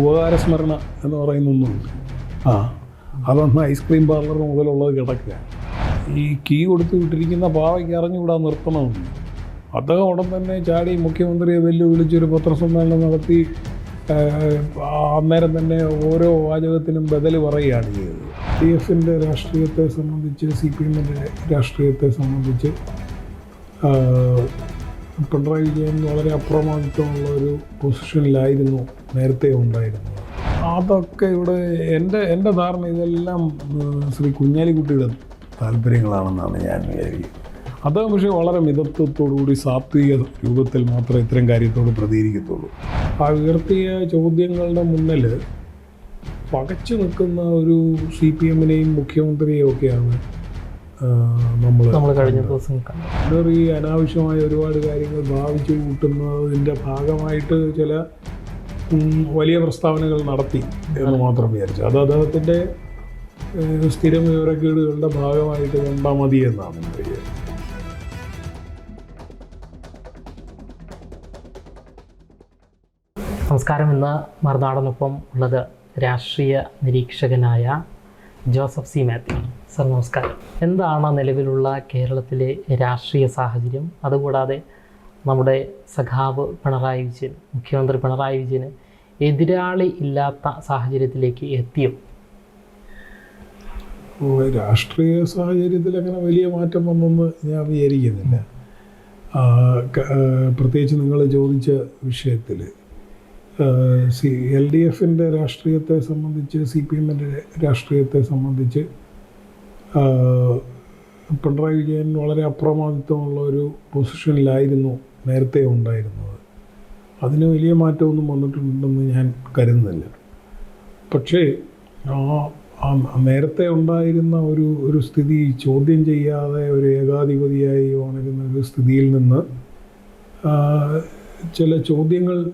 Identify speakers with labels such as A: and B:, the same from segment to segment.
A: ഉപകാരസ്മരണ എന്ന് പറയുന്ന ഒന്നുണ്ട് ആ അതൊന്ന് ഐസ്ക്രീം പാർലർ മുതലുള്ളത് കിടക്കുക. ഈ കീ കൊടുത്ത് വിട്ടിരിക്കുന്ന പാവയ്ക്ക് അറിഞ്ഞുകൂടാ നിർത്തണമെന്ന് അദ്ദേഹം ഉടൻ തന്നെ ചാടി മുഖ്യമന്ത്രിയെ വെല്ലുവിളിച്ചൊരു പത്രസമ്മേളനം നടത്തി അന്നേരം തന്നെ ഓരോ വാചകത്തിനും ബദൽ പറയുകയാണ് ചെയ്തത്. ഡി എഫിന്റെ രാഷ്ട്രീയത്തെ സംബന്ധിച്ച് സി പി എമ്മിന്റെ രാഷ്ട്രീയത്തെ സംബന്ധിച്ച് പിണറായി വിജയൻ വളരെ അപ്രമാദിത്വമുള്ള ഒരു പൊസിഷനിലായിരുന്നു നേരത്തെ ഉണ്ടായിരുന്നത്. അതൊക്കെ ഇവിടെ എന്റെ എന്റെ ധാരണ ഇതെല്ലാം ശ്രീ കുഞ്ഞാലിക്കുട്ടിയുടെ താല്പര്യങ്ങളാണെന്നാണ് ഞാൻ വിചാരിക്കുന്നത്. അദ്ദേഹം പക്ഷേ വളരെ മിതത്വത്തോടുകൂടി സാത്വിക രൂപത്തിൽ മാത്രമേ ഇത്തരം കാര്യത്തോട് പ്രതികരിക്കത്തുള്ളൂ. ആ ഉയർത്തിയ ചോദ്യങ്ങളുടെ മുന്നിൽ പകച്ചു നിൽക്കുന്ന ഒരു സി പി എമ്മിനെയും മുഖ്യമന്ത്രിയെയും ഒക്കെയാണ് നമ്മൾ
B: കഴിഞ്ഞ ദിവസം കണ്ടു.
A: ഈ അനാവശ്യമായ ഒരുപാട് കാര്യങ്ങൾ ഭാവിച്ചു കൂട്ടുന്നതിന്റെ ഭാഗമായിട്ട് ചില വലിയ പ്രസ്താവനകൾ നടത്തി എന്ന് മാത്രം വിചാരിച്ചു. അത് അദ്ദേഹത്തിന്റെ സ്ഥിരം വിവരക്കേടുകളുടെ ഭാഗമായിട്ട് കണ്ടാൽ മതി എന്നാണ് എന്റെ വിചാരം
B: നമസ്കാരം. ഇന്ന് മറുനാടനൊപ്പം ഉള്ളത് രാഷ്ട്രീയ നിരീക്ഷകനായ ജോസഫ് സി മാത്യു. സർ നമസ്കാരം. എന്താണ് നിലവിലുള്ള കേരളത്തിലെ രാഷ്ട്രീയ സാഹചര്യം? അതുകൂടാതെ നമ്മുടെ സഖാവ് പിണറായി വിജയൻ മുഖ്യമന്ത്രി പിണറായി വിജയന് എതിരാളി ഇല്ലാത്ത സാഹചര്യത്തിലേക്ക് എത്തിയോ?
A: രാഷ്ട്രീയ സാഹചര്യത്തിൽ അങ്ങനെ വലിയ മാറ്റം വന്നെന്ന് ഞാൻ വിചാരിക്കുന്നില്ല. പ്രത്യേകിച്ച് നിങ്ങൾ ചോദിച്ച വിഷയത്തിൽ സി എൽ ഡി എഫിന്റെ രാഷ്ട്രീയത്തെ സംബന്ധിച്ച് സി പി എമ്മിന്റെ രാഷ്ട്രീയത്തെ സംബന്ധിച്ച് പിണറായി വിജയൻ വളരെ അപ്രമാദിത്വമുള്ള ഒരു പൊസിഷനിലായിരുന്നു നേരത്തെ ഉണ്ടായിരുന്നത്. അതിന് വലിയ മാറ്റമൊന്നും വന്നിട്ടുണ്ടെന്ന് ഞാൻ കരുതുന്നില്ല. പക്ഷേ ആ നേരത്തെ ഉണ്ടായിരുന്ന ഒരു ഒരു സ്ഥിതി ചോദ്യം ചെയ്യാതെ ഒരു ഏകാധിപതിയായി വളരുന്ന ഒരു സ്ഥിതിയിൽ നിന്ന് ചില ചോദ്യങ്ങൾ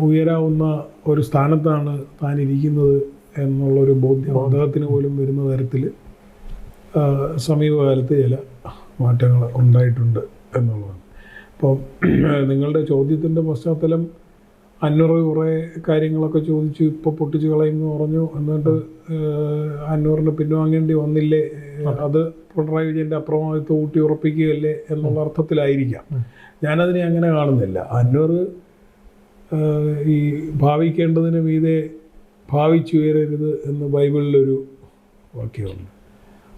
A: ഉയരാവുന്ന ഒരു സ്ഥാനത്താണ് താൻ ഇരിക്കുന്നത് എന്നുള്ളൊരു ബോധ്യം അദ്ദേഹത്തിന് പോലും വരുന്ന തരത്തിൽ സമീപകാലത്ത് ചില മാറ്റങ്ങൾ ഉണ്ടായിട്ടുണ്ട് എന്നുള്ളതാണ്. അപ്പോൾ നിങ്ങളുടെ ചോദ്യത്തിന്റെ പശ്ചാത്തലം അന്നൂറ് കുറേ കാര്യങ്ങളൊക്കെ ചോദിച്ചു ഇപ്പോൾ പൊട്ടിച്ചു കളയുമെന്ന് പറഞ്ഞു എന്നിട്ട് അന്നൂറിന് പിൻവാങ്ങേണ്ടി വന്നില്ലേ അത്. പിണറായി വിജയന്റെ അപ്രമാദിത്വം ഊട്ടി ഉറപ്പിക്കുകയല്ലേ എന്നുള്ള അർത്ഥത്തിലായിരിക്കാം. ഞാനതിനെ അങ്ങനെ കാണുന്നില്ല. അന്നൂറ് ഈ ഭാവിക്കേണ്ടതിന് മീതെ ഭാവിച്ചുയരരുത് എന്ന് ബൈബിളിലൊരു വാക്യമുണ്ട്.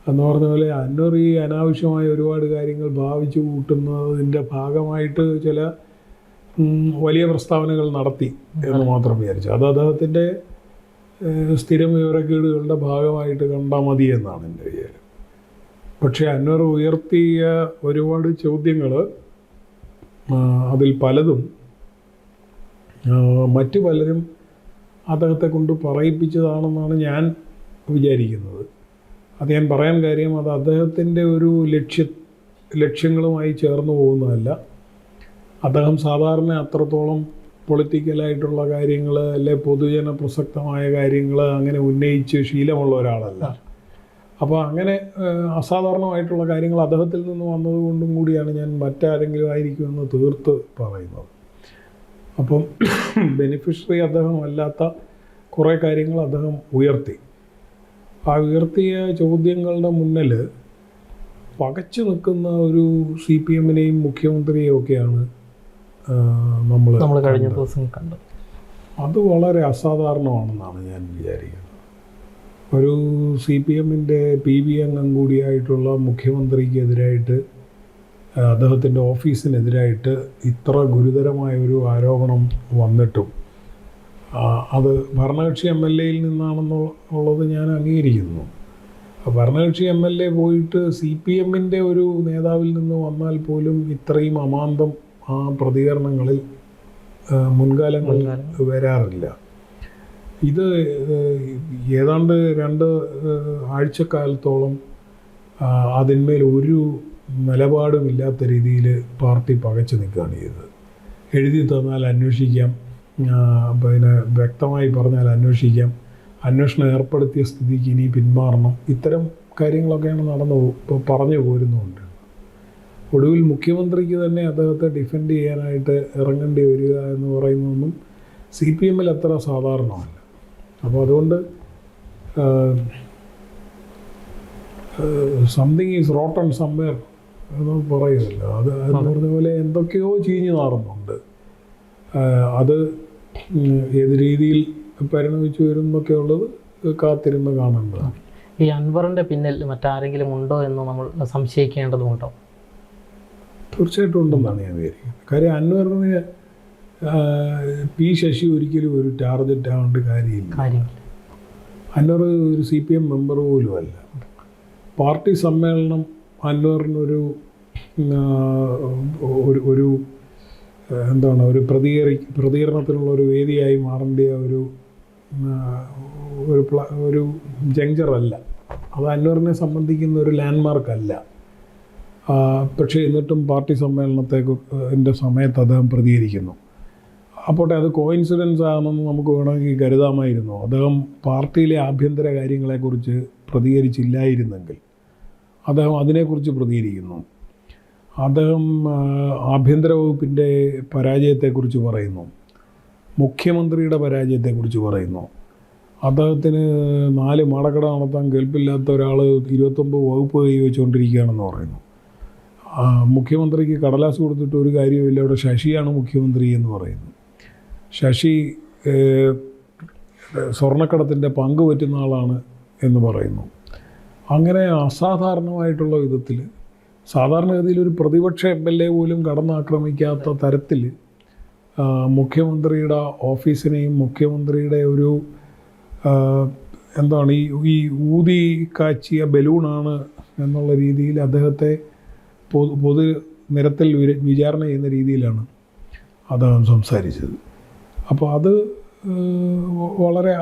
A: എന്ന് പറഞ്ഞ പോലെ അന്നൂർ ഈ അനാവശ്യമായ ഒരുപാട് കാര്യങ്ങൾ ഭാവിച്ചു കൂട്ടുന്നതിന്റെ ഭാഗമായിട്ട് ചില വലിയ പ്രസ്താവനകൾ നടത്തി എന്ന് മാത്രം വിചാരിച്ചു. അത് അദ്ദേഹത്തിന്റെ സ്ഥിരം വിവരക്കേടുകളുടെ ഭാഗമായിട്ട് കണ്ടാൽ മതി എന്നാണ് എന്റെ വിചാരം. പക്ഷേ അന്നൂർ ഉയർത്തിയ ഒരുപാട് ചോദ്യങ്ങൾ അതിൽ പലതും മറ്റു പലരും അദ്ദേഹത്തെ കൊണ്ട് പറയിപ്പിച്ചതാണെന്നാണ് ഞാൻ വിചാരിക്കുന്നത്. അത് ഞാൻ പറയാൻ കാര്യം അത് അദ്ദേഹത്തിന്റെ ഒരു ലക്ഷ്യ ലക്ഷ്യങ്ങളുമായി ചേർന്ന് പോകുന്നതല്ല. അദ്ദേഹം സാധാരണ അത്രത്തോളം പൊളിറ്റിക്കലായിട്ടുള്ള കാര്യങ്ങൾ അല്ലെ പൊതുജന പ്രസക്തമായ കാര്യങ്ങൾ അങ്ങനെ ഉന്നയിച്ച് ശീലമുള്ള ഒരാളല്ല. അപ്പോൾ അങ്ങനെ അസാധാരണമായിട്ടുള്ള കാര്യങ്ങൾ അദ്ദേഹത്തിൽ നിന്ന് വന്നതുകൊണ്ടും കൂടിയാണ് ഞാൻ മറ്റാരെങ്കിലും ആയിരിക്കുമെന്ന് തീർത്ത് പറയുന്നത്. അപ്പം ബെനിഫിഷ്യറി അദ്ദേഹം അല്ലാത്ത കുറേ കാര്യങ്ങൾ അദ്ദേഹം ഉയർത്തി. ആ ഉയർത്തിയ ചോദ്യങ്ങളുടെ മുന്നിൽ പകച്ചു നിൽക്കുന്ന ഒരു സി പി എമ്മിനെയും മുഖ്യമന്ത്രിയെയും ഒക്കെയാണ് നമ്മൾ
B: നമ്മൾ കഴിഞ്ഞ ദിവസം കണ്ടത്.
A: അത് വളരെ അസാധാരണമാണെന്നാണ് ഞാൻ വിചാരിക്കുന്നത്. ഒരു സി പി എമ്മിന്റെ പി ബി അംഗം കൂടിയായിട്ടുള്ള മുഖ്യമന്ത്രിക്കെതിരായിട്ട് അദ്ദേഹത്തിന്റെ ഓഫീസിനെതിരായിട്ട് ഇത്ര ഗുരുതരമായ ഒരു ആരോപണം വന്നിട്ടും അത് ഭരണകക്ഷി എം എൽ എയിൽ നിന്നാണെന്നുള്ളത് ഞാൻ അംഗീകരിക്കുന്നു. ഭരണകക്ഷി എം എൽ എ പോയിട്ട് സി പി എമ്മിന്റെ ഒരു നേതാവിൽ നിന്ന് വന്നാൽ പോലും ഇത്രയും അമാന്തം ആ പ്രതികരണങ്ങളിൽ മുൻകാലങ്ങളിൽ വരാറില്ല. ഇത് ഏതാണ്ട് രണ്ട് ആഴ്ചക്കാലത്തോളം അതിന്മേൽ ഒരു നിലപാടും ഇല്ലാത്ത രീതിയിൽ പാർട്ടി പകച്ചു നിൽക്കുകയാണ് ചെയ്തത്. എഴുതി തന്നാൽ അന്വേഷിക്കാം പിന്നെ വ്യക്തമായി പറഞ്ഞാൽ അന്വേഷിക്കാം. അന്വേഷണം ഏർപ്പെടുത്തിയ സ്ഥിതിക്ക് ഇനി പിന്മാറണം. ഇത്തരം കാര്യങ്ങളൊക്കെയാണ് നടന്നു പറഞ്ഞു പോരുന്നുണ്ട്. ഒടുവിൽ മുഖ്യമന്ത്രിക്ക് തന്നെ അദ്ദേഹത്തെ ഡിഫെൻഡ് ചെയ്യാനായിട്ട് ഇറങ്ങേണ്ടി വരിക എന്ന് പറയുന്നതൊന്നും സി പി എമ്മിൽ അത്ര സാധാരണമല്ല. അപ്പോൾ അതുകൊണ്ട് സംതിങ് ഈസ് റോട്ടൺ സംവെയർ എന്ന് പറയുമല്ലോ അത് എന്ന് പറഞ്ഞ പോലെ എന്തൊക്കെയോ ചീഞ്ഞു നാറുന്നുണ്ട്. അത് ഏത് രീതിയിൽ പരിണമിച്ചു വരും എന്നൊക്കെ ഉള്ളത് കാത്തിരുന്ന് കാണേണ്ടതാണ്.
B: ഈ അൻവറിന്റെ പിന്നിൽ മറ്റാരെങ്കിലും ഉണ്ടോ എന്ന് നമ്മൾ സംശയിക്കേണ്ടതുണ്ടോ
A: തീർച്ചയായിട്ടും ഉണ്ടെന്നാണ് ഞാൻ വിചാരിക്കുന്നത്. കാര്യം അൻവറിന് പി ശശി ഒരിക്കലും ഒരു ടാർഗറ്റ് ആവേണ്ട കാര്യമില്ല. അൻവർ ഒരു സി പി എം മെമ്പർ പോലും അല്ല. പാർട്ടി സമ്മേളനം അൻവറിനൊരു ഒരു ഒരു എന്താണ് ഒരു പ്രതികരി പ്രതികരണത്തിനുള്ള ഒരു വേദിയായി മാറേണ്ട ഒരു ഒരു പ്ല ഒരു ജങ്ചറല്ല അത് അൻവറിനെ സംബന്ധിക്കുന്ന ഒരു ലാൻഡ്മാർക്ക് അല്ല. പക്ഷേ എന്നിട്ടും പാർട്ടി സമ്മേളനത്തെ എന്റെ സമയത്ത് അദ്ദേഹം പ്രതികരിക്കുന്നു. അപ്പോട്ടെ അത് കോയിൻസിഡൻസ് ആണെന്ന് നമുക്ക് വേണമെങ്കിൽ കരുതാമായിരുന്നു. അദ്ദേഹം പാർട്ടിയിലെ ആഭ്യന്തര കാര്യങ്ങളെക്കുറിച്ച് പ്രതികരിച്ചില്ലായിരുന്നെങ്കിൽ അദ്ദേഹം അതിനെക്കുറിച്ച് പ്രതികരിക്കുന്നു. അദ്ദേഹം ആഭ്യന്തര വകുപ്പിന്റെ പരാജയത്തെക്കുറിച്ച് പറയുന്നു. മുഖ്യമന്ത്രിയുടെ പരാജയത്തെക്കുറിച്ച് പറയുന്നു. അദ്ദേഹത്തിന് നാല് മടക്കട നടത്താൻ കേൾപ്പില്ലാത്ത ഒരാൾ ഇരുപത്തൊമ്പത് വകുപ്പ് കൈവച്ചുകൊണ്ടിരിക്കുകയാണെന്ന് പറയുന്നു. മുഖ്യമന്ത്രിക്ക് കടലാസ് കൊടുത്തിട്ട് ഒരു കാര്യമില്ല അവിടെ ശശിയാണ് മുഖ്യമന്ത്രി എന്ന് പറയുന്നു. ശശി സ്വർണക്കടത്തിന്റെ പങ്ക് പറ്റുന്ന ആളാണ് എന്ന് പറയുന്നു. അങ്ങനെ അസാധാരണമായിട്ടുള്ള വിധത്തിൽ സാധാരണഗതിയിൽ ഒരു പ്രതിപക്ഷ എം എൽ എ പോലും കടന്നാക്രമിക്കാത്ത തരത്തിൽ മുഖ്യമന്ത്രിയുടെ ഓഫീസിനെയും മുഖ്യമന്ത്രിയുടെ ഒരു എന്താണ് ഈ ഈ ഊതി കാച്ചിയ ബലൂണാണ് എന്നുള്ള രീതിയിൽ അദ്ദേഹത്തെ പൊതു പൊതു നിരത്തിൽ വിചാരണ ചെയ്യുന്ന രീതിയിലാണ് അദ്ദേഹം സംസാരിച്ചത്. അപ്പോൾ അത് വളരെ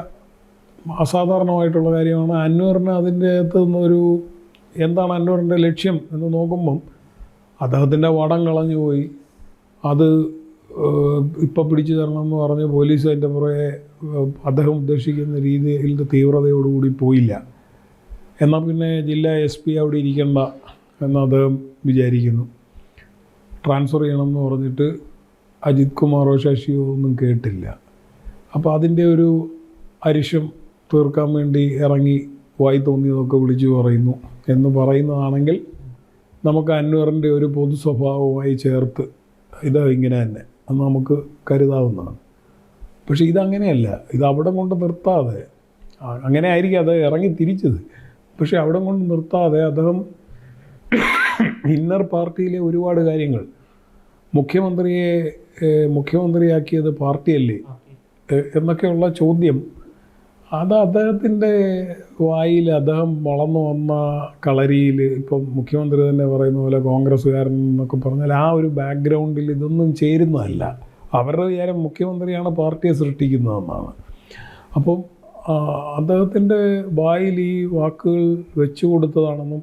A: അസാധാരണമായിട്ടുള്ള കാര്യമാണ്. അന്വറിന് അതിന്റെ അകത്ത് നിന്നൊരു എന്താണ് അന്വറിന്റെ ലക്ഷ്യം എന്ന് നോക്കുമ്പം അദ്ദേഹത്തിന്റെ വടം കളഞ്ഞു പോയി. അത് ഇപ്പം പിടിച്ചു തരണം എന്ന് പറഞ്ഞ് പോലീസ് അതിന്റെ പുറകെ അദ്ദേഹം ഉദ്ദേശിക്കുന്ന രീതിയിൽ തീവ്രതയോടുകൂടി പോയില്ല. എന്നാൽ പിന്നെ ജില്ലാ എസ് പി അവിടെ ഇരിക്കണ്ട എന്ന് അദ്ദേഹം വിചാരിക്കുന്നു. ട്രാൻസ്ഫർ ചെയ്യണമെന്ന് പറഞ്ഞിട്ട് അജിത് കുമാറോ ശശിയോ ഒന്നും കേട്ടില്ല. അപ്പോൾ അതിന്റെ ഒരു അരിശം തീർക്കാൻ വേണ്ടി ഇറങ്ങി വായി തോന്നിയതൊക്കെ വിളിച്ചു പറയുന്നു. എന്ന് പറയുന്നതാണെങ്കിൽ നമുക്ക് അന്വറിന്റെ ഒരു പൊതു സ്വഭാവവുമായി ചേർത്ത് ഇത് ഇങ്ങനെ തന്നെ. അത് നമുക്ക് കരുതാവുന്നതാണ്. പക്ഷേ ഇതങ്ങനെയല്ല. ഇത് അവിടെ കൊണ്ട് നിർത്താതെ. അങ്ങനെ ആയിരിക്കും അത് ഇറങ്ങി തിരിച്ചത്. പക്ഷേ അവിടെ കൊണ്ട് നിർത്താതെ അദ്ദേഹം ഇന്നർ പാർട്ടിയിലെ ഒരുപാട് കാര്യങ്ങൾ. മുഖ്യമന്ത്രിയെ മുഖ്യമന്ത്രിയാക്കിയത് പാർട്ടിയല്ലേ? എന്നൊക്കെയുള്ള ചോദ്യം അത് അദ്ദേഹത്തിന്റെ വായിൽ അദ്ദേഹം വളർന്നു വന്ന കളരിയിൽ ഇപ്പം മുഖ്യമന്ത്രി തന്നെ പറയുന്ന പോലെ കോൺഗ്രസ്സുകാരൻ എന്നൊക്കെ പറഞ്ഞാൽ ആ ഒരു ബാക്ക്ഗ്രൗണ്ടിൽ ഇതൊന്നും ചേരുന്നതല്ല. അവരുടെ വിചാരം മുഖ്യമന്ത്രിയാണ് പാർട്ടിയെ സൃഷ്ടിക്കുന്നതെന്നാണ്. അപ്പം അദ്ദേഹത്തിന്റെ വായിൽ ഈ വാക്കുകൾ വെച്ചു കൊടുത്തതാണെന്നും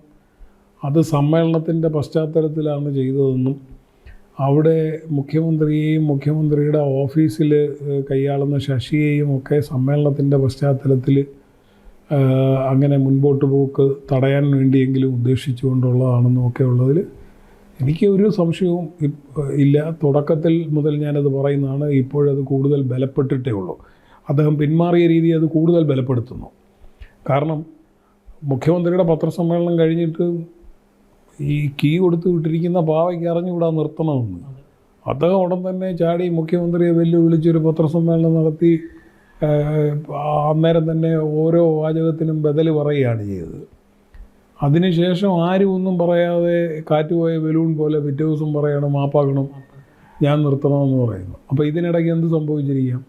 A: അത് സമ്മേളനത്തിന്റെ പശ്ചാത്തലത്തിലാണ് ചെയ്തതെന്നും അവിടെ മുഖ്യമന്ത്രിയെയും മുഖ്യമന്ത്രിയുടെ ഓഫീസിൽ കൈയാളുന്ന ശശിയെയും ഒക്കെ സമ്മേളനത്തിന്റെ പശ്ചാത്തലത്തിൽ അങ്ങനെ മുൻപോട്ട് പോക്ക് തടയാൻ വേണ്ടിയെങ്കിലും ഉദ്ദേശിച്ചുകൊണ്ടുള്ളതാണെന്നും ഒക്കെ ഉള്ളതിൽ എനിക്ക് ഒരു സംശയവും ഇല്ല. തുടക്കത്തിൽ മുതൽ ഞാനത് പറയുന്നതാണ് ഇപ്പോഴത് കൂടുതൽ ബലപ്പെട്ടിട്ടേ ഉള്ളൂ. അദ്ദേഹം പിന്മാറിയ രീതി അത് കൂടുതൽ ബലപ്പെടുത്തുന്നു. കാരണം മുഖ്യമന്ത്രിയുടെ പത്രസമ്മേളനം കഴിഞ്ഞിട്ട് ഈ കീ കൊടുത്ത് വിട്ടിരിക്കുന്ന പാവയ്ക്ക് അറിഞ്ഞുകൂടാ നിർത്തണമെന്ന് അദ്ദേഹം ഉടൻ തന്നെ ചാടി മുഖ്യമന്ത്രിയെ വെല്ലുവിളിച്ചൊരു പത്രസമ്മേളനം നടത്തി അന്നേരം തന്നെ ഓരോ വാചകത്തിനും ബദൽ പറയുകയാണ് ചെയ്തത്. അതിനുശേഷം ആരും ഒന്നും പറയാതെ കാറ്റുപോയ ബലൂൺ പോലെ പിറ്റേ ദിവസം പറയണം മാപ്പാക്കണം ഞാൻ നിർത്തണമെന്ന് പറയുന്നു. അപ്പോൾ ഇതിനിടയ്ക്ക് എന്ത് സംഭവിച്ചിരിക്കാം?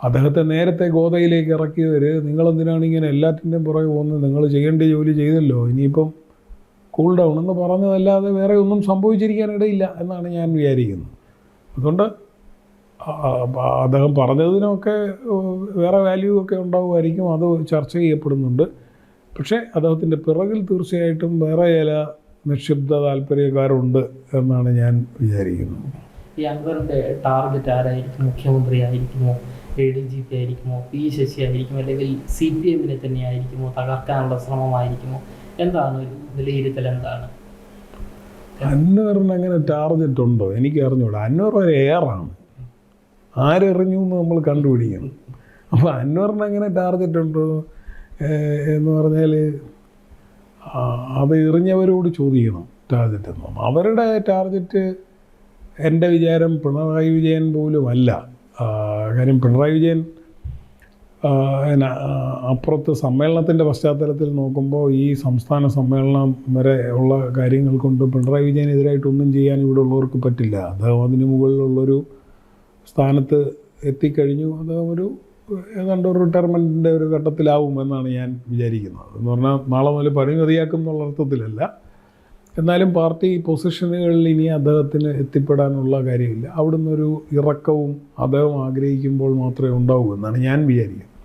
A: അദ്ദേഹത്തെ നേരത്തെ ഗോതയിലേക്ക് ഇറക്കിയവർ നിങ്ങളെന്തിനാണ് ഇങ്ങനെ എല്ലാറ്റിന്റെയും പുറകെ പോകുന്നത്? നിങ്ങൾ ചെയ്യേണ്ട ജോലി ചെയ്തല്ലോ. ഇനിയിപ്പം കൂൾ ഡൗൺ എന്ന് പറഞ്ഞതല്ലാതെ വേറെ ഒന്നും സംഭവിച്ചിരിക്കാനിടയില്ല എന്നാണ് ഞാൻ വിചാരിക്കുന്നത്. അതുകൊണ്ട് അദ്ദേഹം പറഞ്ഞതിനൊക്കെ വേറെ വാല്യൂ ഒക്കെ ഉണ്ടാവുമായിരിക്കും. അത് ചർച്ച ചെയ്യപ്പെടുന്നുണ്ട്. പക്ഷേ അദ്ദേഹത്തിന്റെ പിറകിൽ തീർച്ചയായിട്ടും വേറെ ചില നിക്ഷിപ്ത താല്പര്യക്കാരുണ്ട് എന്നാണ് ഞാൻ വിചാരിക്കുന്നത്
B: ഈ അക്ബറിന്റെ ടാർഗറ്റ് ആരായിരിക്കും? മുഖ്യമന്ത്രി ആയിരിക്കുമോ എ ഡി ജി പി ആയിരിക്കുമോ? പി ശശി ആയിരിക്കുമോ? അല്ലെങ്കിൽ സി പി എമ്മിനെ തന്നെ ആയിരിക്കുമോ തകർക്കാനുള്ള ശ്രമമായിരിക്കുമോ? എന്താണ് വിലയിരുത്തൽ എന്താണ്?
A: അന്വറിന് അങ്ങനെ ടാർഗറ്റ് ഉണ്ടോ? എനിക്ക് അറിഞ്ഞൂടാ അന്വർ ഒരു എയറാണ് ആരെറിഞ്ഞു എന്ന് നമ്മൾ കണ്ടുപിടിക്കണം അപ്പോൾ അന്വറിന് അങ്ങനെ ടാർഗറ്റ് ഉണ്ടോ? എന്ന് പറഞ്ഞാൽ അത് എറിഞ്ഞവരോട് ചോദിക്കണം ടാർഗറ്റ് എന്ന്. അവരുടെ ടാർഗറ്റ് എന്റെ വിചാരം പിണറായി വിജയൻ പോലും അല്ല കാര്യം പിണറായി വിജയൻ എന്നാ, അപ്പുറത്ത് സമ്മേളനത്തിന്റെ പശ്ചാത്തലത്തിൽ നോക്കുമ്പോൾ ഈ സംസ്ഥാന സമ്മേളനം വരെ ഉള്ള കാര്യങ്ങൾ കൊണ്ട് പിണറായി വിജയനെതിരായിട്ടൊന്നും ചെയ്യാൻ ഇവിടെ ഉള്ളവർക്ക് പറ്റില്ല. അദ്ദേഹം അതിന് മുകളിലുള്ളൊരു സ്ഥാനത്ത് എത്തിക്കഴിഞ്ഞു. അത് ഒരു ഏതാണ്ട് ഒരു റിട്ടയർമെന്റിന്റെ ഒരു ഘട്ടത്തിലാവും എന്നാണ് ഞാൻ വിചാരിക്കുന്നത്. എന്ന് പറഞ്ഞാൽ നാളെ മുതൽ പരിമിതിയാക്കും എന്നുള്ള അർത്ഥത്തിലല്ല. എന്നാലും പാർട്ടി പൊസിഷനുകളിൽ ഇനി അദ്ദേഹത്തിന് എത്തിപ്പെടാനുള്ള കാര്യമില്ല. അവിടുന്ന് ഒരു ഇറക്കവും അദ്ദേഹം ആഗ്രഹിക്കുമ്പോൾ മാത്രമേ ഉണ്ടാവൂ എന്നാണ് ഞാൻ വിചാരിക്കുന്നത്.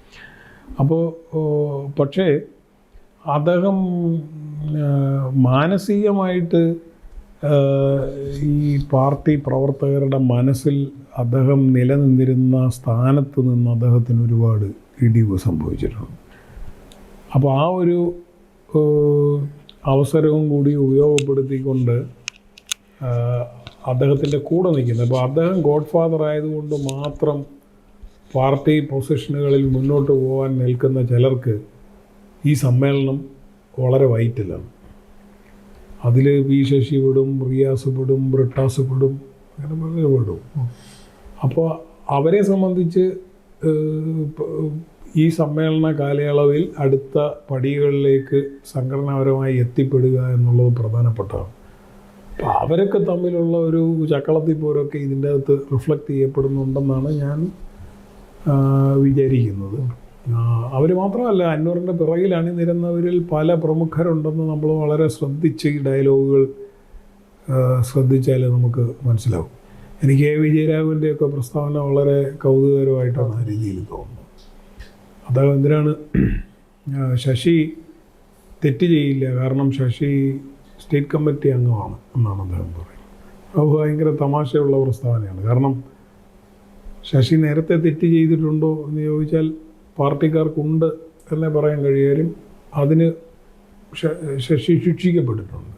A: അപ്പോൾ പക്ഷേ അദ്ദേഹം മാനസികമായിട്ട് ഈ പാർട്ടി പ്രവർത്തകരുടെ മനസ്സിൽ അദ്ദേഹം നിലനിന്നിരുന്ന സ്ഥാനത്ത് നിന്ന് അദ്ദേഹത്തിന് ഒരുപാട് ഇടിവ് സംഭവിച്ചിട്ടുണ്ട്. അപ്പോൾ ആ ഒരു അവസരവും കൂടി ഉപയോഗപ്പെടുത്തിക്കൊണ്ട് അദ്ദേഹത്തിന്റെ കൂടെ നിൽക്കുന്നത്. അപ്പോൾ അദ്ദേഹം ഗോഡ് ഫാദർ ആയതുകൊണ്ട് മാത്രം പാർട്ടി പൊസിഷനുകളിൽ മുന്നോട്ട് പോകാൻ നിൽക്കുന്ന ചിലർക്ക് ഈ സമ്മേളനം വളരെ വൈറ്റിലാണ്. അതിൽ വി ശശി വിടും റിയാസ് വിടും ബ്രിട്ടാസ് വിടും അങ്ങനെ പറഞ്ഞ വിടും അപ്പോൾ അവരെ സംബന്ധിച്ച് ഈ സമ്മേളന കാലയളവിൽ അടുത്ത പടികളിലേക്ക് സംഘടനാപരമായി എത്തിപ്പെടുക എന്നുള്ളത് പ്രധാനപ്പെട്ടതാണ്. അപ്പോൾ അവരൊക്കെ തമ്മിലുള്ള ഒരു ചക്കളത്തിൽ പോരൊക്കെ ഇതിന്റെ അകത്ത് റിഫ്ലക്റ്റ് ചെയ്യപ്പെടുന്നുണ്ടെന്നാണ് ഞാൻ വിചാരിക്കുന്നത്. അവർ മാത്രമല്ല അന്നൂറിന്റെ പിറകിൽ അണിനിരുന്നവരിൽ പല പ്രമുഖരുണ്ടെന്ന് നമ്മൾ വളരെ ശ്രദ്ധിച്ച് ഈ ഡയലോഗുകൾ ശ്രദ്ധിച്ചാലേ നമുക്ക് മനസ്സിലാവും. എനിക്ക് എ. വിജയരാഘവന്റെയൊക്കെ പ്രസ്താവന വളരെ കൗതുകകരമായിട്ടാണ് ആ രീതിയിൽ തോന്നുന്നത്. അദ്ദേഹം എന്തിനാണ് ശശി തെറ്റ് ചെയ്യില്ല? കാരണം ശശി സ്റ്റേറ്റ് കമ്മിറ്റി അംഗമാണ് എന്നാണ് അദ്ദേഹം പറയുന്നത്. അത് ഭയങ്കര തമാശയുള്ള പ്രസ്താവനയാണ്. കാരണം ശശി നേരത്തെ തെറ്റ് ചെയ്തിട്ടുണ്ടോ എന്ന് ചോദിച്ചാൽ പാർട്ടിക്കാർക്കുണ്ട് എന്നേ പറയാൻ കഴിയാലും അതിന് ശശി ശിക്ഷിക്കപ്പെട്ടിട്ടുണ്ട്.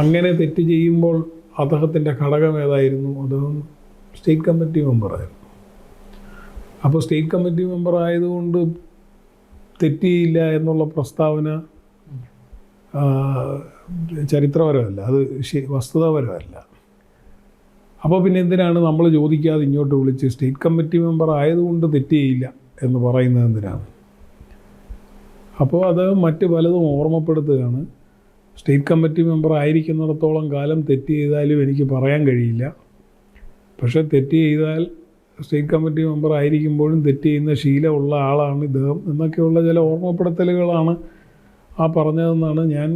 A: അങ്ങനെ തെറ്റ് ചെയ്യുമ്പോൾ അദ്ദേഹത്തിന്റെ ഘടകം ഏതായിരുന്നു? അദ്ദേഹം സ്റ്റേറ്റ് കമ്മിറ്റി മെമ്പറായിരുന്നു അപ്പോൾ സ്റ്റേറ്റ് കമ്മിറ്റി മെമ്പർ ആയതുകൊണ്ട് തെറ്റിയില്ല എന്നുള്ള പ്രസ്താവന ചരിത്രപരമല്ല. അത് വസ്തുതാപരമല്ല. അപ്പോൾ പിന്നെ എന്തിനാണ് നമ്മൾ ചോദിക്കാതെ ഇങ്ങോട്ട് വിളിച്ച് സ്റ്റേറ്റ് കമ്മിറ്റി മെമ്പർ ആയതുകൊണ്ട് തെറ്റിയില്ല എന്ന് പറയുന്നത് എന്തിനാണ്? അപ്പോൾ അത് മറ്റ് പലതും ഓർമ്മപ്പെടുത്തുകയാണ്. സ്റ്റേറ്റ് കമ്മിറ്റി മെമ്പർ ആയിരിക്കുന്നിടത്തോളം കാലം തെറ്റ് ചെയ്താലും എനിക്ക് പറയാൻ കഴിയില്ല. പക്ഷേ തെറ്റ് ചെയ്താൽ സ്റ്റേറ്റ് കമ്മിറ്റി മെമ്പർ ആയിരിക്കുമ്പോഴും തെറ്റ് ചെയ്യുന്ന ശീലമുള്ള ആളാണ് ഇദ്ദേഹം എന്നൊക്കെയുള്ള ചില ഓർമ്മപ്പെടുത്തലുകളാണ് ആ പറഞ്ഞതെന്നാണ് ഞാൻ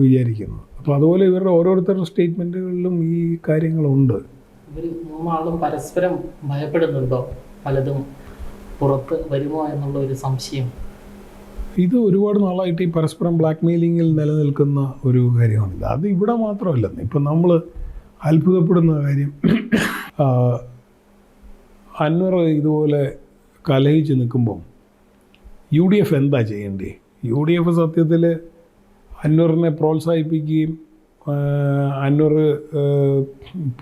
A: വിചാരിക്കുന്നത്. അപ്പോൾ അതുപോലെ ഇവരുടെ ഓരോരുത്തരുടെ സ്റ്റേറ്റ്മെന്റുകളിലും ഈ കാര്യങ്ങളുണ്ട്.
B: ഇവർ മൂന്നാളും പരസ്പരം ഭയപ്പെടുന്നുണ്ടോ? പലതും പുറത്ത് വരുമോ എന്നുള്ള ഒരു സംശയം.
A: ഇത് ഒരുപാട് നാളായിട്ട് ഈ പരസ്പരം ബ്ലാക്ക് മെയിലിങ്ങിൽ നിലനിൽക്കുന്ന ഒരു കാര്യമാണിത്. അത് ഇവിടെ മാത്രമല്ല. ഇപ്പം നമ്മൾ അത്ഭുതപ്പെടുന്ന കാര്യം അന്വർ അൻവർ ഇതുപോലെ കലഹിച്ച് നിൽക്കുമ്പം യു ഡി എഫ് എന്താ ചെയ്യേണ്ടേ? യു ഡി എഫ് സത്യത്തിൽ അൻവറിനെ പ്രോത്സാഹിപ്പിക്കുകയും അന്നൂർ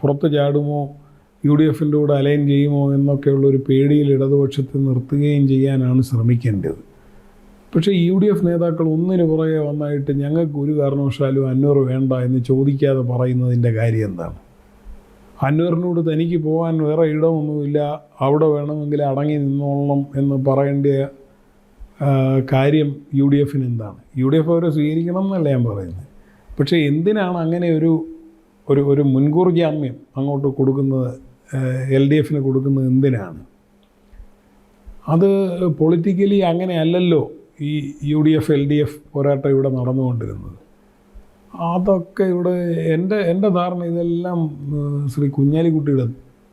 A: പുറത്ത് ചാടുമോ യു ഡി എഫിന്റെ കൂടെ അലൈൻ ചെയ്യുമോ എന്നൊക്കെയുള്ള ഒരു പേടിയിൽ ഇടതുപക്ഷത്തെ നിർത്തുകയും ചെയ്യാനാണ് ശ്രമിക്കേണ്ടത്. പക്ഷേ യു ഡി എഫ് നേതാക്കൾ ഒന്നിനു പുറകെ വന്നായിട്ട് ഞങ്ങൾക്ക് ഒരു കാരണവശാലും അന്വർ വേണ്ട എന്ന് ചോദിക്കാതെ പറയുന്നതിന്റെ കാര്യം എന്താണ്? അന്വറിനോട് തനിക്ക് പോകാൻ വേറെ ഇടമൊന്നുമില്ല അവിടെ വേണമെങ്കിൽ അടങ്ങി നിന്നോളണം എന്ന് പറയേണ്ട കാര്യം യു ഡി എഫിന് എന്താണ് യു ഡി എഫ് അവരെ സ്വീകരിക്കണം എന്നല്ല ഞാൻ പറയുന്നത്. പക്ഷേ എന്തിനാണ് അങ്ങനെ ഒരു ഒരു ഒരു മുൻകൂർ ജാമ്യം അങ്ങോട്ട് കൊടുക്കുന്നത് എൽ ഡി എഫിന് കൊടുക്കുന്നത് എന്തിനാണ്? അത് പൊളിറ്റിക്കലി അങ്ങനെ അല്ലല്ലോ ഈ U D F L D F പോരാട്ടം ഇവിടെ നടന്നുകൊണ്ടിരുന്നത്. അതൊക്കെ ഇവിടെ എന്റെ എന്റെ ധാരണ ഇതെല്ലാം ശ്രീ കുഞ്ഞാലിക്കുട്ടിയുടെ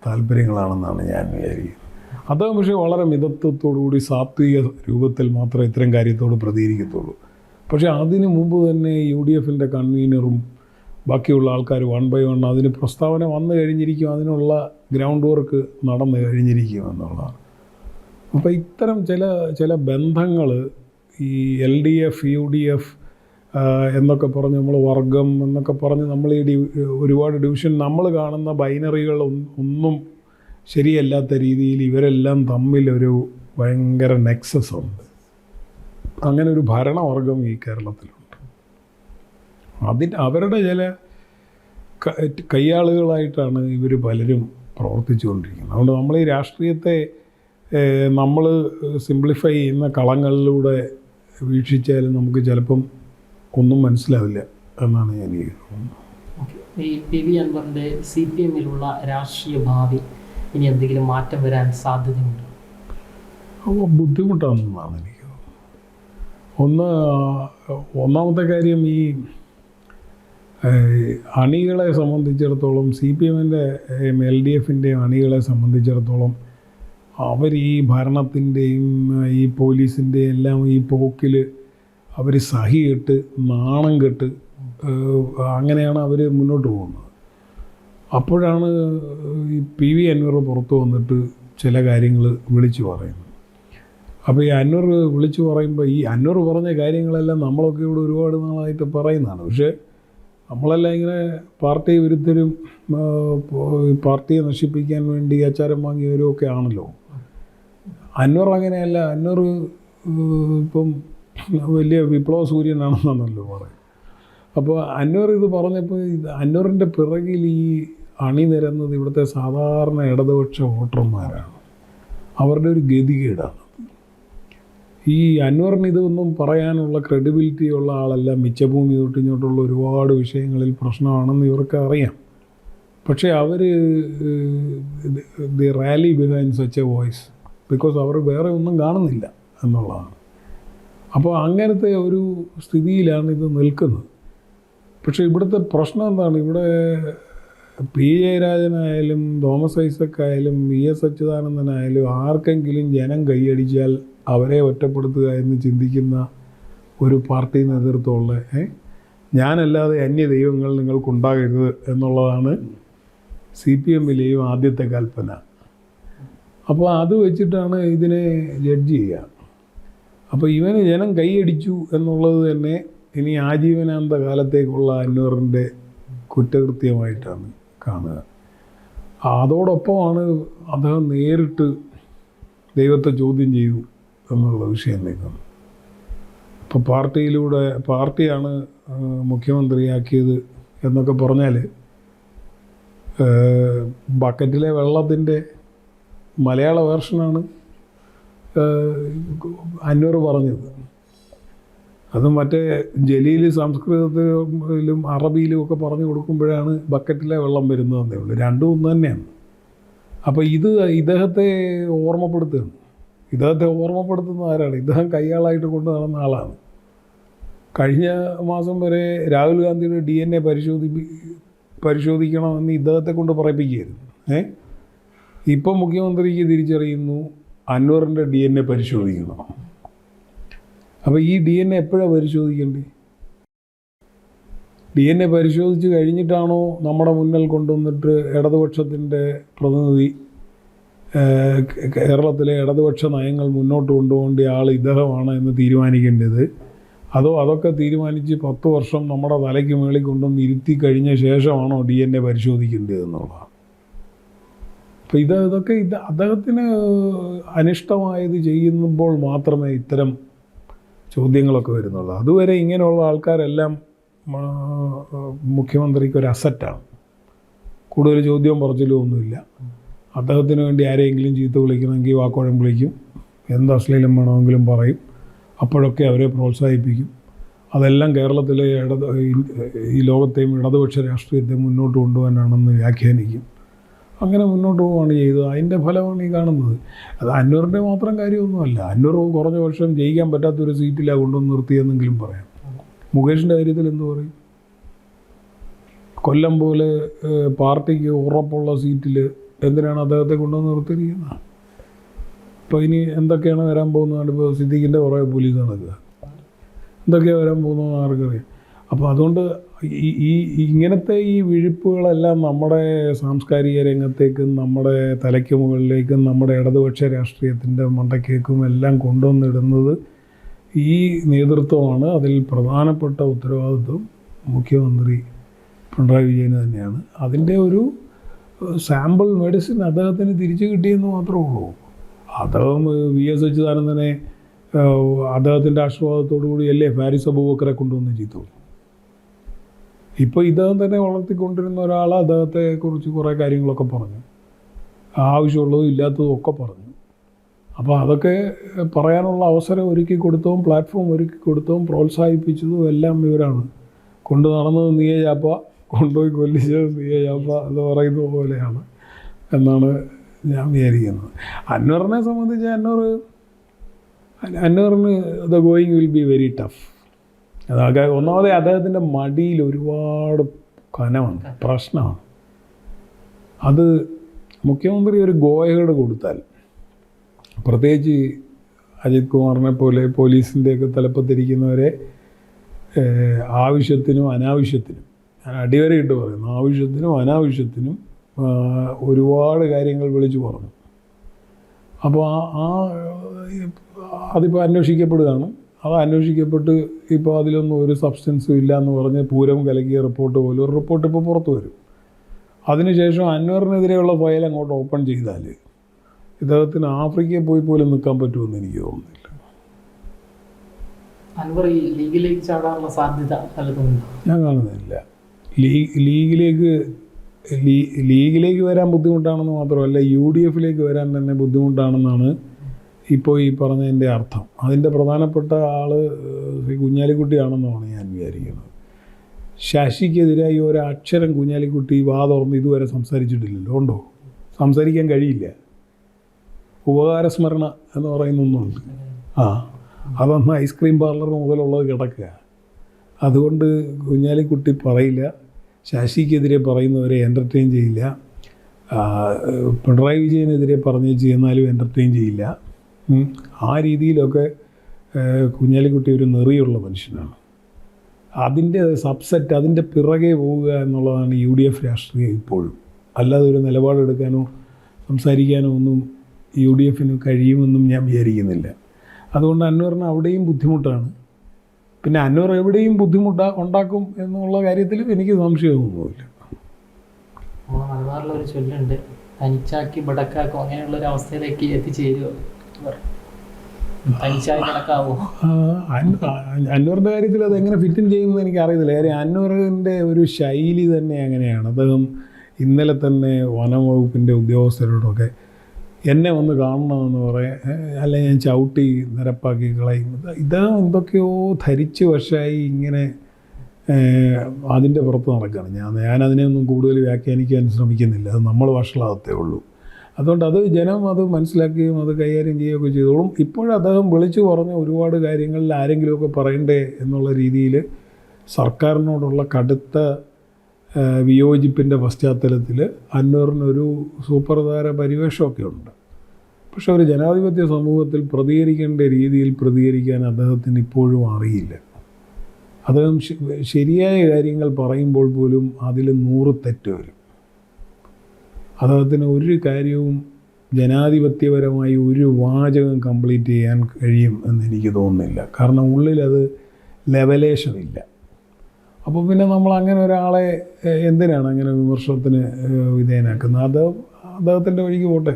A: താല്പര്യങ്ങളാണെന്നാണ് ഞാൻ വിചാരിക്കുന്നത്. അദ്ദേഹം പക്ഷേ വളരെ മിതത്വത്തോടുകൂടി സാത്വിക രൂപത്തിൽ മാത്രമേ ഇത്തരം കാര്യത്തോട് പ്രതികരിക്കത്തുള്ളൂ. പക്ഷേ അതിനു മുമ്പ് തന്നെ യു ഡി എഫിന്റെ കൺവീനറും ബാക്കിയുള്ള ആൾക്കാർ വൺ ബൈ വൺ അതിന് പ്രസ്താവന വന്നു കഴിഞ്ഞിരിക്കും അതിനുള്ള ഗ്രൗണ്ട് വർക്ക് നടന്നു കഴിഞ്ഞിരിക്കും എന്നുള്ളതാണ്. അപ്പോൾ ഇത്തരം ചില ചില ബന്ധങ്ങൾ ഈ L D F U D F എന്നൊക്കെ പറഞ്ഞ് നമ്മൾ വർഗം എന്നൊക്കെ പറഞ്ഞ് നമ്മൾ ഈ ഡി ഒരുപാട് ഡിവിഷൻ നമ്മൾ കാണുന്ന ബൈനറികൾ ഒന്നും ശരിയല്ലാത്ത രീതിയിൽ ഇവരെല്ലാം തമ്മിലൊരു ഭയങ്കര നെക്സസ് ഉണ്ട്. അങ്ങനെ ഒരു ഭരണവർഗം ഈ കേരളത്തിലുണ്ട്. അതിന് അവരുടെ ചില കൈയാളുകളായിട്ടാണ് ഇവർ പലരും പ്രവർത്തിച്ചുകൊണ്ടിരിക്കുന്നത്. അതുകൊണ്ട് നമ്മൾ ഈ രാഷ്ട്രീയത്തെ നമ്മൾ സിംപ്ലിഫൈ ചെയ്യുന്ന കളങ്ങളിലൂടെ വീക്ഷിച്ചാലും നമുക്ക് ചിലപ്പം ഒന്നും മനസ്സിലാവില്ല എന്നാണ് ഞാൻ ഈ
B: പി വി അൻവറിന്റെ സി പി എമ്മിലുള്ള രാഷ്ട്രീയ ഭാവി. ഇനി എന്തെങ്കിലും മാറ്റം വരാൻ സാധ്യതയുണ്ട്?
A: ബുദ്ധിമുട്ടാണെന്നാണ് എനിക്ക് ഒന്ന് ഒന്നാമത്തെ കാര്യം ഈ അണികളെ സംബന്ധിച്ചിടത്തോളം സി പി എമ്മിന്റെ എൽ ഡി എഫിന്റെയും അണികളെ സംബന്ധിച്ചിടത്തോളം അവർ ഈ ഭരണത്തിന്റെയും ഈ പോലീസിന്റെയും എല്ലാം ഈ പോക്കിൽ അവർ സഹിയിട്ട് നാണം കെട്ട് അങ്ങനെയാണ് അവർ മുന്നോട്ട് പോകുന്നത്. അപ്പോഴാണ് ഈ പി വി അൻവർ പുറത്ത് വന്നിട്ട് ചില കാര്യങ്ങൾ വിളിച്ചു പറയുന്നത്. അപ്പോൾ ഈ അന്വർ വിളിച്ചു പറയുമ്പോൾ ഈ അന്വർ പറഞ്ഞ കാര്യങ്ങളെല്ലാം നമ്മളൊക്കെ ഇവിടെ ഒരുപാട് നാളായിട്ട് പറയുന്നതാണ്. പക്ഷേ നമ്മളെല്ലാം ഇങ്ങനെ പാർട്ടി വിരുദ്ധരും പാർട്ടിയെ നശിപ്പിക്കാൻ വേണ്ടി ആചാരം വാങ്ങിയവരും ഒക്കെ ആണല്ലോ. അന്വർ അങ്ങനെയല്ല. അന്വർ ഏഹ്, ഇപ്പം വലിയ വിപ്ലവ സൂര്യനാണെന്നാണല്ലോ പറയും അപ്പോൾ അന്വർ ഇത് പറഞ്ഞപ്പോൾ ഇത് അന്വറിന്റെ പിറകിൽ ഈ അണിനിരന്നത് ഇവിടുത്തെ സാധാരണ ഇടതുപക്ഷ വോട്ടർമാരാണ്. അവരുടെ ഒരു ഗതികേടാണ് ഈ അന്വറിന് ഇതൊന്നും പറയാനുള്ള ക്രെഡിബിലിറ്റി ഉള്ള ആളല്ല. മിച്ചഭൂമി തൊട്ട് ഇങ്ങോട്ടുള്ള ഒരുപാട് വിഷയങ്ങളിൽ പ്രശ്നമാണെന്ന് ഇവർക്ക് അറിയാം. പക്ഷേ അവർ the rally behind such a voice. Because അവർ വേറെ ഒന്നും കാണുന്നില്ല എന്നുള്ളതാണ്. അപ്പോൾ അങ്ങനത്തെ ഒരു സ്ഥിതിയിലാണ് ഇത് നിൽക്കുന്നത്. പക്ഷേ ഇവിടുത്തെ പ്രശ്നം എന്താണ്? ഇവിടെ പി. ജയരാജനായാലും തോമസ് ഐസക് ആയാലും വി. എസ്. അച്യുതാനന്ദനായാലും ആർക്കെങ്കിലും ജനം കൈയടിച്ചാൽ അവരെ ഒറ്റപ്പെടുത്തുക എന്ന് ചിന്തിക്കുന്ന ഒരു പാർട്ടി നേതൃത്വമുള്ള? ഞാനല്ലാതെ അന്യ ദൈവങ്ങൾ നിങ്ങൾക്കുണ്ടാകരുത് എന്നുള്ളതാണ് സി. പി. എമ്മിലെയും ആദ്യത്തെ കൽപ്പന. അപ്പോൾ അത് വെച്ചിട്ടാണ് ഇതിനെ ജഡ്ജ് ചെയ്യുക. അപ്പോൾ ഇവന് ജനം കൈയടിച്ചു എന്നുള്ളത് തന്നെ ഇനി ആജീവനാന്ത കാലത്തേക്കുള്ള അന്വറിന്റെ കുറ്റകൃത്യമായിട്ടാണ്. കാണുക അതോടൊപ്പമാണ് അദ്ദേഹം നേരിട്ട് ദൈവത്തെ ചോദ്യം ചെയ്തു എന്നുള്ള വിഷയം നിൽക്കുന്നത് ഇപ്പോൾ പാർട്ടിയിലൂടെ പാർട്ടിയാണ് മുഖ്യമന്ത്രിയാക്കിയത് എന്നൊക്കെ പറഞ്ഞാൽ ബക്കറ്റിലെ വെള്ളത്തിന്റെ മലയാള വേർഷനാണ് അന്വർ പറഞ്ഞത്. അത് മറ്റേ ജലീൽ സംസ്കൃതത്തിലും അറബിയിലും ഒക്കെ പറഞ്ഞു കൊടുക്കുമ്പോഴാണ് ബക്കറ്റിലെ വെള്ളം വരുന്നതെന്നേ ഉള്ളൂ. രണ്ടും ഒന്ന് തന്നെയാണ്. അപ്പോൾ ഇത് ഇദ്ദേഹത്തെ ഓർമ്മപ്പെടുത്തുകയാണ്. ഇദ്ദേഹത്തെ ഓർമ്മപ്പെടുത്തുന്ന ആരാണ്? ഇദ്ദേഹം കൈയാളായിട്ട് കൊണ്ട് നടന്ന ആളാണ്. കഴിഞ്ഞ മാസം വരെ രാഹുൽ ഗാന്ധിയുടെ ഡി എൻ എ പരിശോധിപ്പി പരിശോധിക്കണമെന്ന് ഇദ്ദേഹത്തെ കൊണ്ട് പറയിപ്പിക്കുകയായിരുന്നു. ഏ? ഇപ്പം മുഖ്യമന്ത്രിക്ക് തിരിച്ചറിയുന്നു അൻവറിന്റെ ഡി എൻ എ പരിശോധിക്കണം. അപ്പോൾ ഈ ഡി എൻ എ എപ്പോഴാണ് പരിശോധിക്കേണ്ടത്? ഡി എൻ എ പരിശോധിച്ച് കഴിഞ്ഞിട്ടാണോ നമ്മുടെ മുന്നിൽ കൊണ്ടുവന്നിട്ട് ഇടതുപക്ഷത്തിന്റെ പ്രതിനിധി കേരളത്തിലെ ഇടതുപക്ഷ നയങ്ങൾ മുന്നോട്ട് കൊണ്ടുപോകേണ്ട ആൾ ഇദ്ദേഹമാണ് എന്ന് തീരുമാനിക്കേണ്ടത്? അതോ അതൊക്കെ തീരുമാനിച്ച് പത്ത് വർഷം നമ്മുടെ തലയ്ക്ക് മേളിൽ കൊണ്ടുവന്ന് ഇരുത്തി കഴിഞ്ഞ ശേഷമാണോ ഡി എൻ എ പരിശോധിക്കേണ്ടത് എന്നുള്ളതാണ് അപ്പോൾ ഇത് ഇതൊക്കെ ഇത് അദ്ദേഹത്തിന് അനിഷ്ടമായത് ചെയ്യുമ്പോൾ മാത്രമേ ഇത്തരം ചോദ്യങ്ങളൊക്കെ വരുന്നുള്ളൂ. അതുവരെ ഇങ്ങനെയുള്ള ആൾക്കാരെല്ലാം മുഖ്യമന്ത്രിക്ക് ഒരു അസറ്റാണ്. കൂടുതൽ ചോദ്യവും പറച്ചിലും ഒന്നുമില്ല. അദ്ദേഹത്തിന് വേണ്ടി ആരെയെങ്കിലും ചീത്ത വിളിക്കണമെങ്കിൽ വാക്കോഴം വിളിക്കും. എന്ത് അശ്ലീലം വേണമെങ്കിലും പറയും. അപ്പോഴൊക്കെ അവരെ പ്രോത്സാഹിപ്പിക്കും. അതെല്ലാം കേരളത്തിലെ ഇടത് ഈ- ലോകത്തെയും ഇടതുപക്ഷ രാഷ്ട്രീയത്തെ മുന്നോട്ട് കൊണ്ടുപോകാനാണെന്ന് വ്യാഖ്യാനിക്കും. അങ്ങനെ മുന്നോട്ട് പോവുകയാണ് ചെയ്തത്. അതിന്റെ ഫലമാണ് ഈ കാണുന്നത്. അത് അന്നൂറിന്റെ മാത്രം കാര്യമൊന്നുമല്ല. അന്നൂർ കുറഞ്ഞ വർഷം ജയിക്കാൻ പറ്റാത്തൊരു സീറ്റിലാണ് കൊണ്ടുവന്ന് നിർത്തിയെന്നെങ്കിലും പറയാം. മുകേഷിന്റെ കാര്യത്തിൽ എന്ത് പറയും? കൊല്ലം പോലെ പാർട്ടിക്ക് ഉറപ്പുള്ള സീറ്റിൽ എന്തിനാണ് അദ്ദേഹത്തെ കൊണ്ടുവന്ന് നിർത്തിയിരിക്കുന്നത്? അപ്പോൾ ഇനി എന്തൊക്കെയാണ് വരാൻ പോകുന്നത് ഇപ്പോൾ സിദ്ദീഖിന്റെ കുറേ പോലീസ് നടക്കുക. എന്തൊക്കെയാണ് വരാൻ പോകുന്നത് ആർക്കറിയാം. അപ്പോൾ അതുകൊണ്ട് ഈ ഇങ്ങനത്തെ ഈ വിഴുപ്പുകളെല്ലാം നമ്മുടെ സാംസ്കാരിക രംഗത്തേക്കും നമ്മുടെ തലയ്ക്ക് മുകളിലേക്കും നമ്മുടെ ഇടതുപക്ഷ രാഷ്ട്രീയത്തിന്റെ മണ്ടയ്ക്കേക്കും എല്ലാം കൊണ്ടുവന്നിടുന്നത് ഈ നേതൃത്വമാണ്. അതിൽ പ്രധാനപ്പെട്ട ഉത്തരവാദിത്വം മുഖ്യമന്ത്രി പിണറായി വിജയന് തന്നെയാണ്. അതിന്റെ ഒരു സാമ്പിൾ മെഡിസിൻ അദ്ദേഹത്തിന് തിരിച്ചു കിട്ടിയെന്ന് മാത്രമേ ഉള്ളൂ. അദ്ദേഹം വി എസ് അച്യുതാനന്ദനെ അദ്ദേഹത്തിന്റെ ആശീർവാദത്തോടു കൂടിയല്ലേ ഫാരിസ് അബൂബക്കറെ കൊണ്ടുവന്ന് ചെയ്തു? ഇപ്പോൾ ഇദ്ദേഹം തന്നെ വളർത്തിക്കൊണ്ടിരുന്ന ഒരാൾ അദ്ദേഹത്തെ കുറിച്ച് കുറേ കാര്യങ്ങളൊക്കെ പറഞ്ഞു. ആവശ്യമുള്ളതും ഇല്ലാത്തതും ഒക്കെ പറഞ്ഞു. അപ്പോൾ അതൊക്കെ പറയാനുള്ള അവസരം ഒരുക്കി കൊടുത്തതും പ്ലാറ്റ്ഫോം ഒരുക്കി കൊടുത്തതും പ്രോത്സാഹിപ്പിച്ചതും എല്ലാം ഇവരാണ്. കൊണ്ടു നടന്നത് നീയ ചാപ്പ കൊണ്ടുപോയി കൊല്ലിച്ചത് നീയ ചാപ്പ എന്ന് പറയുന്ന പോലെയാണ് എന്നാണ് ഞാൻ വിചാരിക്കുന്നത്. അന്വറിനെ സംബന്ധിച്ച് Anvar അന്വറിന് the going will be very tough അതൊക്കെ ഒന്നാമത് അദ്ദേഹത്തിന്റെ മടിയിൽ ഒരുപാട് കനമാണ് പ്രശ്നമാണ്. അത് മുഖ്യമന്ത്രി ഒരു ഗോയഹേഡ് കൊടുത്താൽ പ്രത്യേകിച്ച് അജിത് കുമാറിനെ പോലെ പോലീസിന്റെയൊക്കെ തലപ്പത്തിരിക്കുന്നവരെ ആവശ്യത്തിനും അനാവശ്യത്തിനും ഞാൻ അടിവരയിട്ട് പറയുന്നു ആവശ്യത്തിനും അനാവശ്യത്തിനും ഒരുപാട് കാര്യങ്ങൾ വിളിച്ചു പറഞ്ഞു. അപ്പോൾ ആ ആ അതിപ്പോൾ അന്വേഷിക്കപ്പെടുകയാണ്. അത് അന്വേഷിക്കപ്പെട്ട് ഇപ്പോൾ അതിലൊന്നും ഒരു സബ്സ്റ്റൻസും ഇല്ല എന്ന് പറഞ്ഞ് പൂരം കലക്കിയ റിപ്പോർട്ട് പോലും ഒരു റിപ്പോർട്ട് ഇപ്പോൾ പുറത്ത് വരും. അതിനുശേഷം അന്വറിനെതിരെയുള്ള ഫയൽ അങ്ങോട്ട് ഓപ്പൺ ചെയ്താൽ ഇദ്ദേഹത്തിന് ആഫ്രിക്കയിൽ പോയി പോലും നിൽക്കാൻ പറ്റുമെന്ന് എനിക്ക് തോന്നുന്നില്ല. ഞാൻ കാണുന്നില്ല. ലീഗ് ലീഗിലേക്ക് ലീഗിലേക്ക് വരാൻ ബുദ്ധിമുട്ടാണെന്ന് മാത്രമല്ല യു ഡി എഫിലേക്ക് വരാൻ തന്നെ ബുദ്ധിമുട്ടാണെന്നാണ് ഇപ്പോൾ ഈ പറഞ്ഞതിന്റെ അർത്ഥം. അതിന്റെ പ്രധാനപ്പെട്ട ആൾ ശ്രീ കുഞ്ഞാലിക്കുട്ടിയാണെന്നാണ് ഞാൻ വിചാരിക്കുന്നത്. ശശിക്കെതിരായി ഒരക്ഷരം കുഞ്ഞാലിക്കുട്ടി വാ തുറന്ന് ഇതുവരെ സംസാരിച്ചിട്ടില്ലല്ലോ. ഉണ്ടോ? സംസാരിക്കാൻ കഴിയില്ല. ഉപകാരസ്മരണ എന്ന് പറയുന്ന ഒന്നുണ്ട്. ആ അതൊന്ന് ഐസ്ക്രീം പാർലർ മുതലുള്ളത് കിടക്കുക. അതുകൊണ്ട് കുഞ്ഞാലിക്കുട്ടി പറയില്ല. ശശിക്കെതിരെ പറയുന്നവരെ എന്റർടൈൻ ചെയ്യില്ല. പിണറായി വിജയനെതിരെ പറഞ്ഞു ചെയ്യുന്നാലും എന്റർടൈൻ ചെയ്യില്ല. ആ രീതിയിലൊക്കെ കുഞ്ഞാലിക്കുട്ടി ഒരു നെറിയുള്ള മനുഷ്യനാണ്. അതിന്റെ സബ്സെറ്റ് അതിന്റെ പിറകെ പോവുക എന്നുള്ളതാണ് യു ഡി എഫ് രാഷ്ട്രീയം ഇപ്പോഴും. അല്ലാതെ ഒരു നിലപാടെടുക്കാനോ സംസാരിക്കാനോ ഒന്നും യു ഡി എഫിന് കഴിയുമെന്നും ഞാൻ വിചാരിക്കുന്നില്ല. അതുകൊണ്ട് അന്വറിന് അവിടെയും ബുദ്ധിമുട്ടാണ്. പിന്നെ അന്വർ എവിടെയും ബുദ്ധിമുട്ട് ഉണ്ടാക്കും എന്നുള്ള കാര്യത്തിൽ എനിക്ക് സംശയമൊന്നുമില്ല.
B: മലബാറിലൊരു ചൊല്ലുണ്ട്. തനിച്ചാക്കി ബടക്കാക്കും അങ്ങനെയുള്ള ഒരു അവസ്ഥയിലേക്ക് എത്തിച്ചേരുമോ
A: അൻ- കാര്യത്തിൽ അത് എങ്ങനെ ഫിറ്റിൻ ചെയ്യുമെന്ന് എനിക്ക് അറിയത്തില്ല കാര്യം അന്നൂറിന്റെ ഒരു ശൈലി തന്നെ അങ്ങനെയാണ്. അദ്ദേഹം ഇന്നലെ തന്നെ വനംവകുപ്പിന്റെ ഉദ്യോഗസ്ഥരോടൊക്കെ എന്നെ ഒന്ന് കാണണമെന്ന് പറയാം അല്ലെ ഞാൻ ചവിട്ടി നിരപ്പാക്കി കളയും ഇത് ഇദ്ദേഹം എന്തൊക്കെയോ ധരിച്ച് വശമായി ഇങ്ങനെ അതിന്റെ പുറത്ത് നടക്കുകയാണ് ഞാൻ ഞാനതിനെ ഒന്നും കൂടുതൽ വ്യാഖ്യാനിക്കാൻ ശ്രമിക്കുന്നില്ല. അത് നമ്മൾ വഷളാകത്തേ ഉള്ളൂ. അതുകൊണ്ട് അത് ജനം അത് മനസ്സിലാക്കുകയും അത് കൈകാര്യം ചെയ്യുകയൊക്കെ ചെയ്തോളും. ഇപ്പോഴും അദ്ദേഹം വിളിച്ചു പറഞ്ഞ ഒരുപാട് കാര്യങ്ങളിൽ ആരെങ്കിലുമൊക്കെ പറയണ്ടേ എന്നുള്ള രീതിയിൽ സർക്കാരിനോടുള്ള കടുത്ത വിയോജിപ്പിന്റെ പശ്ചാത്തലത്തിൽ അന്വറിനൊരു സൂപ്പർ താര പരിവേഷമൊക്കെ ഉണ്ട്. പക്ഷെ ഒരു ജനാധിപത്യ സമൂഹത്തിൽ പ്രതികരിക്കേണ്ട രീതിയിൽ പ്രതികരിക്കാൻ അദ്ദേഹത്തിന് ഇപ്പോഴും അറിയില്ല. അദ്ദേഹം ശരിയായ കാര്യങ്ങൾ പറയുമ്പോൾ പോലും അതിൽ നൂറ് തെറ്റ് വരും. അദ്ദേഹത്തിന് ഒരു കാര്യവും ജനാധിപത്യപരമായി ഒരു വാചകം കംപ്ലീറ്റ് ചെയ്യാൻ കഴിയും എന്ന് എനിക്ക് തോന്നുന്നില്ല. കാരണം ഉള്ളിലത് ലെവലേഷനില്ല അപ്പോൾ പിന്നെ നമ്മൾ അങ്ങനെ ഒരാളെ എന്തിനാണ് അങ്ങനെ വിമർശനത്തിന് വിധേയനാക്കുന്നത്? അത് അദ്ദേഹത്തിന്റെ വഴിക്ക് പോട്ടെ.